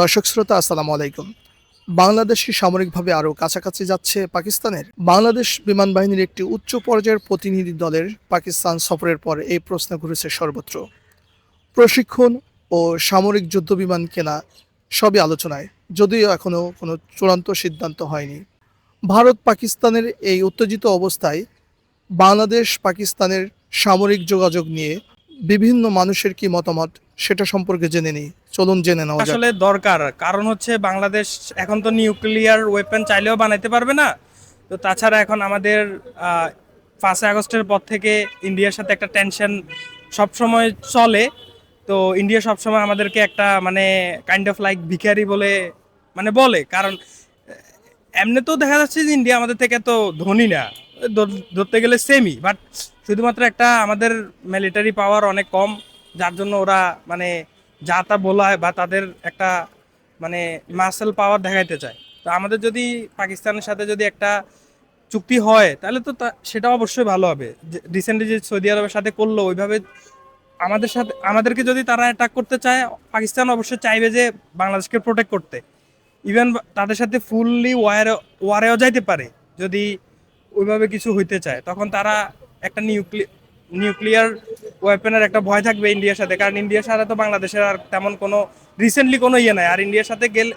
দর্শক শ্রোতা, আসসালামু আলাইকুম। বাংলাদেশি সামরিকভাবে আরও কাছাকাছি যাচ্ছে পাকিস্তানের। বাংলাদেশ বিমান বাহিনীর একটি উচ্চ পর্যায়ের প্রতিনিধি দলের পাকিস্তান সফরের পর এই প্রশ্ন ঘুরেছে সর্বত্র। প্রশিক্ষণ ও সামরিক যুদ্ধ বিমান কেনা সবই আলোচনায়, যদিও এখনও কোনো চূড়ান্ত সিদ্ধান্ত হয়নি। ভারত পাকিস্তানের এই উত্তেজিত অবস্থায় বাংলাদেশ পাকিস্তানের সামরিক যোগাযোগ নিয়ে বিভিন্ন মানুষের কি মতামত সেটা সম্পর্কে জেনে নিই। চলুন জেনে নেওয়া আসলে দরকার। কারণ হচ্ছে বাংলাদেশ এখন তো নিউক্লিয়ার ওয়েপন চাইলেও বানাইতে পারবে না। তো তাছাড়া এখন আমাদের পাঁচই আগস্টের পর থেকে ইন্ডিয়ার সাথে একটা টেনশন সবসময় চলে। তো ইন্ডিয়া সবসময় আমাদেরকে একটা মানে কাইন্ড অফ লাইক ভিখারি বলে মানে বলে। কারণ, এমনি তো দেখা যাচ্ছে যে ইন্ডিয়া আমাদের থেকে তো ধনী না। ধরতে গেলে সেমই বাট শুধুমাত্র একটা আমাদের মিলিটারি পাওয়ার অনেক কম। যার জন্য ওরা মানে যা তা বলায় বা তাদের একটা মানে মাসেল পাওয়ার দেখাইতে চায়। তো আমাদের যদি পাকিস্তানের সাথে যদি একটা চুক্তি হয়, তাহলে তো সেটা অবশ্যই ভালো হবে। রিসেন্টলি যে সৌদি আরবের সাথে করল, ওইভাবে আমাদের সাথে, আমাদেরকে যদি তারা অ্যাটাক করতে চায়, পাকিস্তান অবশ্যই চাইবে যে বাংলাদেশকে প্রোটেক্ট করতে। ইভেন তাদের সাথে ফুললি ওয়ারে ওয়ারেও যাইতে পারে, যদি ওইভাবে কিছু হইতে চায়। তখন তারা একটা নিউক্লি নিউক্লিয়ার ওয়েপেনের একটা ভয় থাকবে ইন্ডিয়ার সাথে। কারণ ইন্ডিয়ার সাথে তো বাংলাদেশের আর তেমন কোনো রিসেন্টলি কোনো ইয়ে নাই। আর ইন্ডিয়ার সাথে গেলে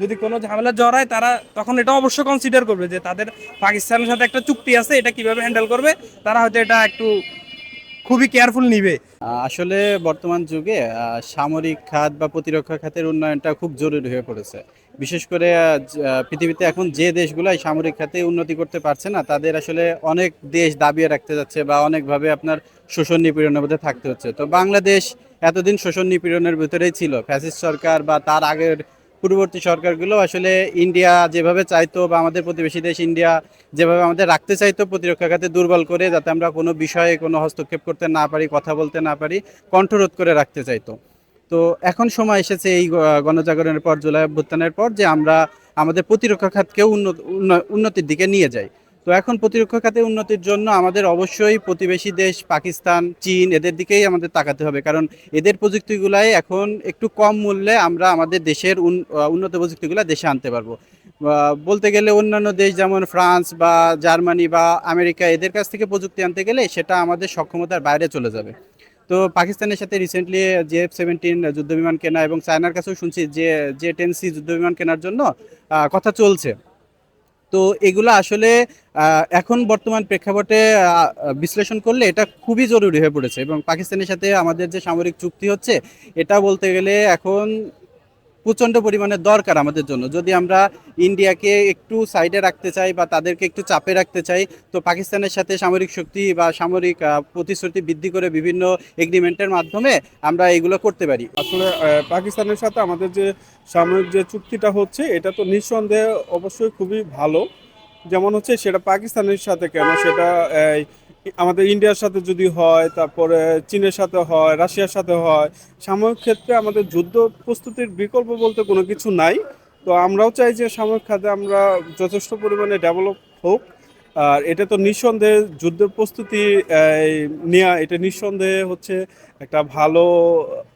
যদি কোনো ঝামেলা জড়ায়, তারা তখন এটা অবশ্যই কনসিডার করবে যে তাদের পাকিস্তানের সাথে একটা চুক্তি আছে, এটা কীভাবে হ্যান্ডেল করবে, তারা হয়তো এটা একটু খুবই কেয়ারফুল নিবে। আসলে বর্তমান যুগে সামরিক খাত বা প্রতিরক্ষা খাতের উন্নয়নটা খুব জরুরি হয়ে পড়েছে। বিশেষ করে পৃথিবীতে এখন যে দেশগুলো সামরিক খাতে উন্নতি করতে পারছে না, তাদের আসলে অনেক দেশ দাবিয়ে রাখতে যাচ্ছে বা অনেকভাবে আপনার শোষণ নিপীড়নের মধ্যে থাকতে হচ্ছে। তো বাংলাদেশ এতদিন শোষণ নিপীড়নের ভিতরেই ছিল। ফ্যাসিস্ট সরকার বা তার আগের পূর্ববর্তী সরকারগুলো আসলে ইন্ডিয়া যেভাবে চাইতো বা আমাদের প্রতিবেশী দেশ ইন্ডিয়া যেভাবে আমাদের রাখতে চাইতো প্রতিরক্ষা খাতে দুর্বল করে যাতে আমরা কোনো বিষয়ে কোনো হস্তক্ষেপ করতে না পারি, কথা বলতে না পারি, কণ্ঠরোধ করে রাখতে চাইতো। তো এখন সময় এসেছে এই গণজাগরণের পর জুলাই অভ্যুত্থানের পর যে আমরা আমাদের প্রতিরক্ষা খাতকেও উন্নত উন্নতির দিকে নিয়ে যাই। তো এখন প্রতিরক্ষা খাতে উন্নতির জন্য আমাদের অবশ্যই প্রতিবেশী দেশ, পাকিস্তান, চীন এদের দিকেই আমাদের তাকাতে হবে। কারণ এদের প্রযুক্তিগুলাই এখন একটু কম মূল্যে আমরা আমাদের দেশের উন- উন্নত প্রযুক্তিগুলো দেশে আনতে পারব। বলতে গেলে অন্যান্য দেশ যেমন ফ্রান্স বা জার্মানি বা আমেরিকা, এদের কাছ থেকে প্রযুক্তি আনতে গেলে সেটা আমাদের সক্ষমতার বাইরে চলে যাবে। তো পাকিস্তানের সাথে রিসেন্টলি জে এফ সেভেন্টিন যুদ্ধবিমান কেনা এবং চায়নার কাছেও শুনছি যে জে টেন সি যুদ্ধবিমান কেনার জন্য কথা চলছে। তো এগুলো আসলে এখন বর্তমান প্রেক্ষাপটে বিশ্লেষণ করলে এটা খুবই জরুরি হয়ে পড়েছে এবং পাকিস্তানের সাথে আমাদের যে সামরিক চুক্তি হচ্ছে, এটা বলতে গেলে এখন প্রচণ্ড পরিমাণে দরকার আমাদের জন্য। যদি আমরা ইন্ডিয়াকে একটু সাইডে রাখতে চাই বা তাদেরকে একটু চাপে রাখতে চাই, তো পাকিস্তানের সাথে সামরিক শক্তি বা সামরিক প্রতিশ্রুতি বৃদ্ধি করে বিভিন্ন এগ্রিমেন্টের মাধ্যমে আমরা এগুলো করতে পারি। আসলে পাকিস্তানের সাথে আমাদের যে সামরিক যে চুক্তিটা হচ্ছে, এটা তো নিঃসন্দেহে অবশ্যই খুবই ভালো। যেমন হচ্ছে, সেটা পাকিস্তানের সাথে কেন? সেটা আমাদের ইন্ডিয়ার সাথে যদি হয়, তারপরে চীনের সাথে হয়, রাশিয়ার সাথে হয়, সাময়িক ক্ষেত্রে আমাদের যুদ্ধ প্রস্তুতির বিকল্প বলতে কোনো কিছু নাই। তো আমরাও চাই যে সাময়িক খাতে আমরা যথেষ্ট পরিমাণে ডেভেলপ হোক। আর এটা তো নিঃসন্দেহে যুদ্ধের প্রস্তুতি নেওয়া এটা নিঃসন্দেহে হচ্ছে একটা ভালো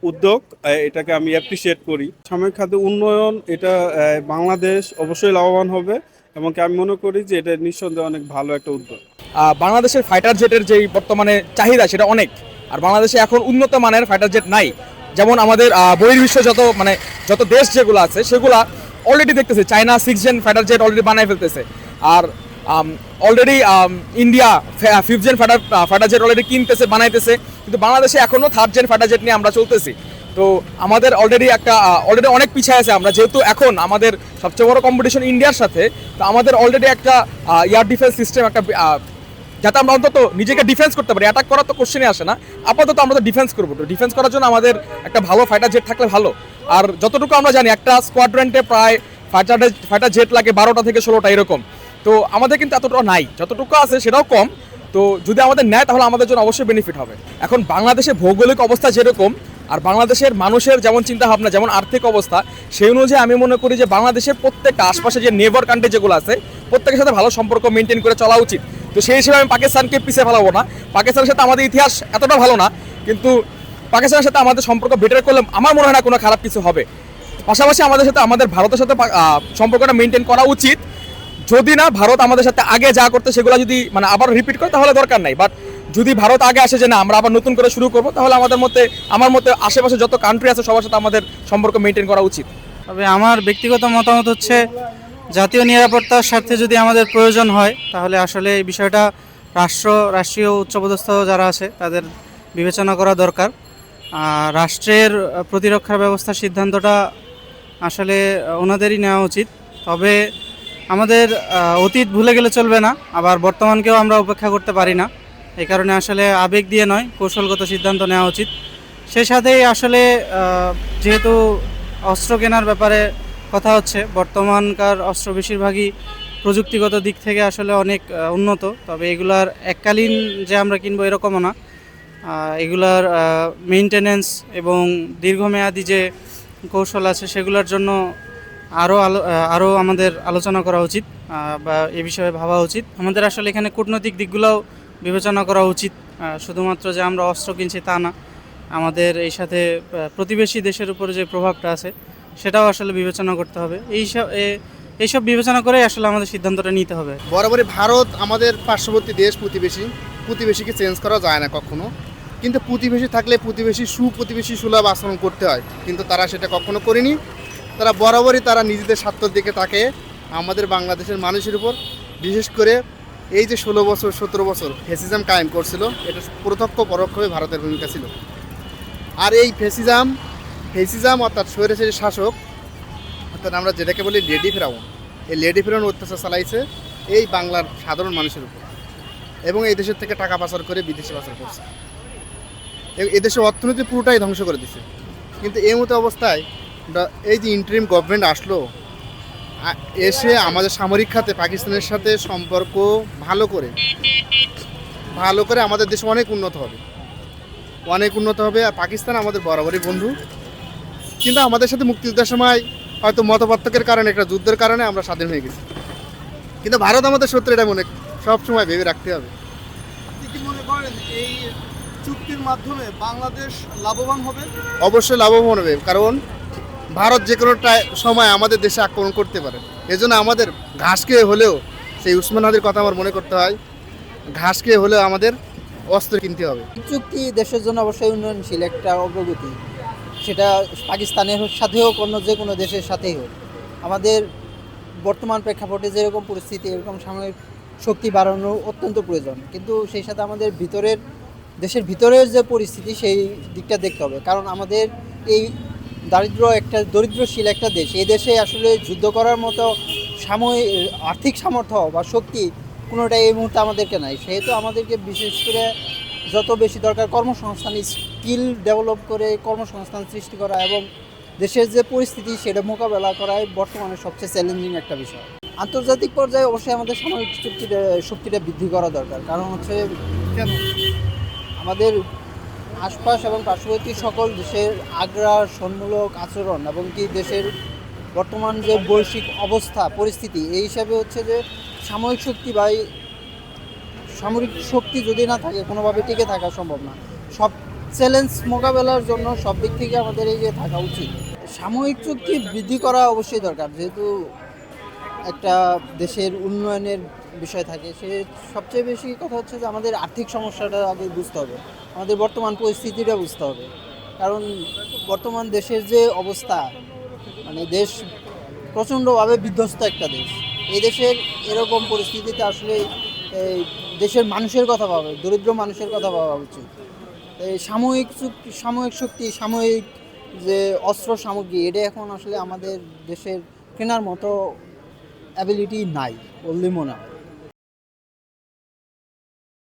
উদ্যোগ এটাকে আমি অ্যাপ্রিসিয়েট করি। সাময়িক খাতে উন্নয়ন, এটা বাংলাদেশ অবশ্যই লাভবান হবে এবং আমি মনে করি যে এটা নিঃসন্দেহে অনেক ভালো একটা উদ্যোগ। বাংলাদেশের ফাইটার জেটের যেই বর্তমানে চাহিদা, সেটা অনেক। আর বাংলাদেশে এখন উন্নত মানের ফাইটার জেট নাই। যেমন আমাদের বহির্বিশ্ব যত মানে যত দেশ যেগুলো আছে, সেগুলা অলরেডি দেখতেছে। China six gen fighter jet already বানায় ফেলতেছে। আর already India fifth gen fighter fighter jet already কিনতেছে, বানাইতেছে। কিন্তু বাংলাদেশে এখনও থার্ড জেন ফাইটার জেট নিয়ে আমরা চলতেছি। তো আমাদের অলরেডি একটা অলরেডি অনেক পিছিয়ে আছে আমরা। যেহেতু এখন আমাদের সবচেয়ে বড় কম্পিটিশন ইন্ডিয়ার সাথে, তো আমাদের অলরেডি একটা এয়ার ডিফেন্স সিস্টেম একটা যাতে আমরা অন্তত নিজেকে ডিফেন্স করতে পারি। অ্যাটাক করার তো কোশ্চেনই আসে না। আপাতত আমরা তো ডিফেন্স করব। তো ডিফেন্স করার জন্য আমাদের একটা ভালো ফাইটার জেট থাকলে ভালো। আর যতটুকু আমরা জানি, একটা স্কোয়াড্রেন্টে প্রায় ফাইটার ফাইটার জেট লাগে বারোটা থেকে ষোলোটা এরকম। তো আমাদের কিন্তু এতটা নাই। যতটুকু আছে সেটাও কম। তো যদি আমাদের নেয়, তাহলে আমাদের জন্য অবশ্যই বেনিফিট হবে। এখন বাংলাদেশের ভৌগোলিক অবস্থা যেরকম, আর বাংলাদেশের মানুষের যেমন চিন্তা ভাবনা যেমন আর্থিক অবস্থা, সেই অনুযায়ী আমি মনে করি যে বাংলাদেশের প্রত্যেকটা আশপাশে যে নেবার কান্ট্রি যেগুলো আছে, প্রত্যেকের সাথে ভালো সম্পর্ক মেনটেন করে চলা উচিত। তো সেই হিসেবে আমি পাকিস্তানকে পিছিয়ে ফেলাবো না। পাকিস্তানের সাথে আমাদের ইতিহাস এতটা ভালো না, কিন্তু পাকিস্তানের সাথে আমাদের সম্পর্ক বেটার করলে আমার মনে হয় না কোনো খারাপ কিছু হবে। পাশাপাশি আমাদের সাথে, আমাদের ভারতের সাথে সম্পর্কটা মেনটেন করা উচিত। যদি না ভারত আমাদের সাথে আগে যা করতে সেগুলো যদি মানে আবার রিপিট করে, তাহলে দরকার নাই। বাট যদি ভারত আগে আসে যে না, আমরা আবার নতুন করে শুরু করব, তাহলে আমাদের মধ্যে, আমার মতে আশেপাশে যত কান্ট্রি আছে, সবার সাথে আমাদের সম্পর্ক মেনটেন করা উচিত। তবে আমার ব্যক্তিগত মতামত হচ্ছে জাতীয় নিরাপত্তার স্বার্থে যদি আমাদের প্রয়োজন হয়, তাহলে আসলে এই বিষয়টা রাষ্ট্র, রাষ্ট্রীয় উচ্চপদস্থ যারা আছে, তাদের বিবেচনা করা দরকার। রাষ্ট্রের প্রতিরক্ষা ব্যবস্থার সিদ্ধান্তটা আসলে ওনাদেরই নেওয়া উচিত। তবে আমাদের অতীত ভুলে গেলে চলবে না, আবার বর্তমানকেও আমরা উপেক্ষা করতে পারি না। এই কারণে আসলে আবেগ দিয়ে নয়, কৌশলগত সিদ্ধান্ত নেওয়া উচিত। সেই সাথেই আসলে যেহেতু অস্ত্র কেনার ব্যাপারে কথা হচ্ছে, বর্তমানকার অস্ত্র বেশিরভাগই প্রযুক্তিগত দিক থেকে আসলে অনেক উন্নত। তবে এগুলার এককালীন যে আমরা কিনবো এরকমও না। এগুলার মেনটেনেন্স এবং দীর্ঘমেয়াদী যে কৌশল আছে সেগুলোর জন্য আরও আলো আরও আমাদের আলোচনা করা উচিত বা এ বিষয়ে ভাবা উচিত। আমাদের আসলে এখানে কূটনৈতিক দিকগুলোও বিবেচনা করা উচিত শুধুমাত্র যে আমরা অস্ত্র কিনছি তা না। আমাদের এই সাথে প্রতিবেশী দেশের উপরে যে প্রভাবটা আছে সেটাও আসলে বিবেচনা করতে হবে। এইসব এইসব বিবেচনা করে আসলে আমাদের সিদ্ধান্তটা নিতে হবে। বরাবরই ভারত আমাদের পার্শ্ববর্তী দেশ, প্রতিবেশী, প্রতিবেশীকে চেঞ্জ করা যায় না কখনো। কিন্তু প্রতিবেশী থাকলে প্রতিবেশী সুপ্রতিবেশী সুলভ আচরণ করতে হয়। কিন্তু তারা সেটা কখনো করেনি। তারা বরাবরই তারা নিজেদের স্বার্থের দিকে তাকে আমাদের বাংলাদেশের মানুষের উপর, বিশেষ করে এই যে ষোলো বছর, সতেরো বছর ফেসিজাম কায়েম করছিল, এটা প্রত্যক্ষ পরোক্ষভাবে ভারতের ভূমিকা ছিল। আর এই ফেসিজাম ফেসিজাম অর্থাৎ স্বৈরাচারী শাসক, অর্থাৎ আমরা যেটাকে বলি লেডি ফেরাউন। এই লেডি ফেরাউন অত্যাচার চালাইছে এই বাংলার সাধারণ মানুষের উপর এবং এই দেশের থেকে টাকা পাচার করে বিদেশে পাচার করছে। এবং এদেশের অর্থনীতি পুরোটাই ধ্বংস করে দিছে। কিন্তু এই মতো অবস্থায় এই যে ইন্টারিম গভর্নমেন্ট আসলো এসে আমাদের সামরিক খাতে পাকিস্তানের সাথে সম্পর্ক ভালো করে ভালো করে আমাদের দেশ অনেক উন্নত হবে। অনেক উন্নত হবে। আর পাকিস্তান আমাদের বরাবরই বন্ধু। কিন্তু আমাদের সাথে মুক্তিযুদ্ধের সময় হয়তো মতপার্থক্যের কারণে একটা যুদ্ধের কারণে আমরা স্বাধীন হয়ে গেছি। কিন্তু ভারত আমাদের সত্যি এটা মনে সব সময় ভেবে রাখতে হবে। মনে করেন এই চুক্তির মাধ্যমে বাংলাদেশ লাভবান হবে? অবশ্যই লাভবান হবে কারণ ভারত যে কোনো সময় আমাদের দেশে আক্রমণ করতে পারে। এজন্য আমাদের ঘাস খেয়ে হলেও সেই উসমান হাদির কথা আমার মনে করতে হয় ঘাস খেয়ে হলেও আমাদের অস্ত্র কিনতে হবে। চুক্তি দেশের জন্য অবশ্যই উন্নয়নশীল একটা অগ্রগতি। সেটা পাকিস্তানের সাথেও হোক, অন্য যে কোনো দেশের সাথেই হোক। আমাদের বর্তমান প্রেক্ষাপটে যেরকম পরিস্থিতি, এরকম সাময়িক শক্তি বাড়ানো অত্যন্ত প্রয়োজন। কিন্তু সেই সাথে আমাদের ভিতরের, দেশের ভিতরের যে পরিস্থিতি, সেই দিকটা দেখতে হবে। কারণ আমাদের এই দারিদ্র একটা, দরিদ্রশীল একটা দেশ, এই দেশে আসলে যুদ্ধ করার মতো সাময়িক আর্থিক সামর্থ্য বা শক্তি কোনোটাই এই মুহূর্তে আমাদেরকে নাই। সেহেতু আমাদেরকে বিশেষ করে যত বেশি দরকার কর্মসংস্থান স্কিল ডেভেলপ করে কর্মসংস্থান সৃষ্টি করা এবং দেশের যে পরিস্থিতি সেটা মোকাবেলা করাই বর্তমানে সবচেয়ে চ্যালেঞ্জিং একটা বিষয়। আন্তর্জাতিক পর্যায়ে অবশ্যই আমাদের সামরিক চুক্তিটা শক্তিটা বৃদ্ধি করা দরকার। কারণ হচ্ছে কেন? আমাদের আশপাশ এবং পার্শ্ববর্তী সকল দেশের আগ্রাসনমূলক আচরণ এবং কি দেশের বর্তমান যে বৈশ্বিক অবস্থা, পরিস্থিতি, এই হিসাবে হচ্ছে যে সামরিক শক্তি বা সামরিক শক্তি যদি না থাকে, কোনোভাবে টিকে থাকা সম্ভব না। সব চ্যালেঞ্জ মোকাবেলার জন্য সব দিক থেকে আমাদের এই যে থাকা উচিত। সাময়িক চুক্তি বৃদ্ধি করা অবশ্যই দরকার। যেহেতু একটা দেশের উন্নয়নের বিষয় থাকে, সে সবচেয়ে বেশি কথা হচ্ছে যে আমাদের আর্থিক সমস্যাটা আগে বুঝতে হবে। আমাদের বর্তমান পরিস্থিতিটা বুঝতে হবে। কারণ বর্তমান দেশের যে অবস্থা মানে দেশ প্রচণ্ডভাবে বিধ্বস্ত একটা দেশ। এই দেশের এরকম পরিস্থিতিতে আসলে এই দেশের মানুষের কথা ভাবে দরিদ্র মানুষের কথা ভাবা উচিত। এই সাময়িক সাময়িক শক্তি, সাময়িক যে অস্ত্র সামগ্রী, এটা এখন আসলে আমাদের দেশের কেনার মতো অ্যাবিলিটি নাই বললে মনে হয়।